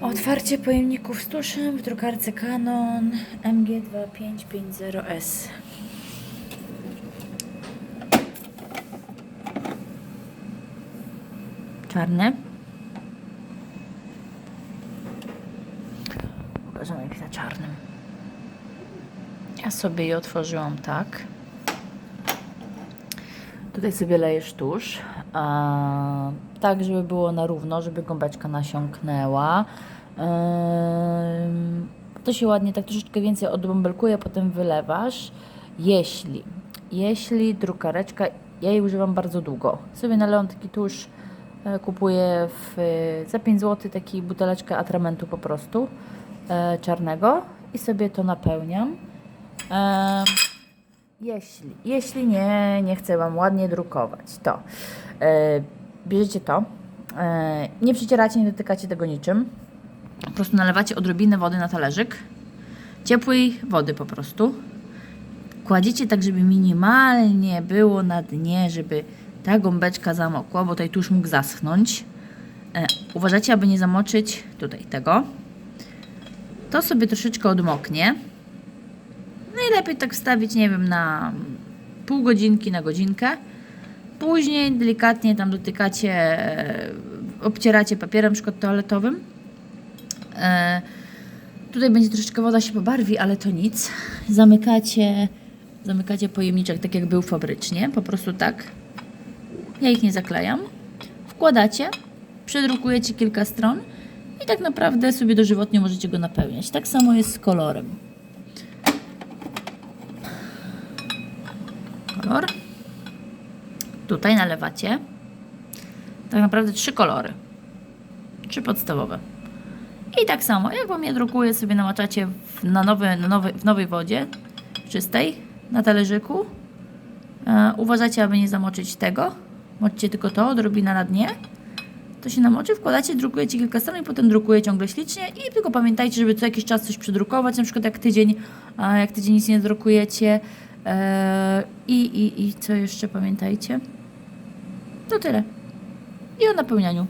Otwarcie pojemników z tuszem w drukarce Canon MG2550S. Czarne. Pokażemy jak na czarnym. Ja sobie je otworzyłam tak. Tutaj sobie lejesz tusz, a, tak żeby było na równo, żeby gąbeczka nasiąknęła. Ym, to się ładnie tak troszeczkę więcej odbąbelkuje, potem wylewasz. Jeśli, jeśli drukareczka, ja jej używam bardzo długo, sobie nalewam taki tusz, e, kupuję w, za 5 zł taki buteleczkę atramentu po prostu e, czarnego i sobie to napełniam. E, jeśli, jeśli nie, nie chcę Wam ładnie drukować, to e, bierzecie to, e, nie przycieracie, nie dotykacie tego niczym, po prostu nalewacie odrobinę wody na talerzyk, ciepłej wody po prostu, kładziecie tak, żeby minimalnie było na dnie, żeby ta gąbeczka zamokła, bo tutaj tuż mógł zaschnąć. E, uważacie, aby nie zamoczyć tutaj tego. To sobie troszeczkę odmoknie. Najlepiej tak wstawić, nie wiem, na pół godzinki, na godzinkę. Później delikatnie tam dotykacie, obcieracie papierem, przykład toaletowym. E, tutaj będzie troszeczkę woda się pobarwi, ale to nic. Zamykacie, zamykacie pojemniczek tak jak był fabrycznie, po prostu tak. Ja ich nie zaklejam. Wkładacie, przedrukujecie kilka stron i tak naprawdę sobie dożywotnie możecie go napełniać. Tak samo jest z kolorem. kolor. Tutaj nalewacie tak naprawdę trzy kolory. Trzy podstawowe. I tak samo, jak Wam je drukuję, sobie namaczacie w, na nowy, na nowy, w nowej wodzie, czystej, na talerzyku. E, uważacie, aby nie zamoczyć tego. Moczcie tylko to, odrobina na dnie. To się namoczy, wkładacie, drukujecie kilka stron i potem drukuje ciągle ślicznie. I tylko pamiętajcie, żeby co jakiś czas coś przedrukować, na przykład jak tydzień, jak tydzień nic nie drukujecie. E, I, i, I co jeszcze pamiętajcie? To tyle. I o napełnianiu.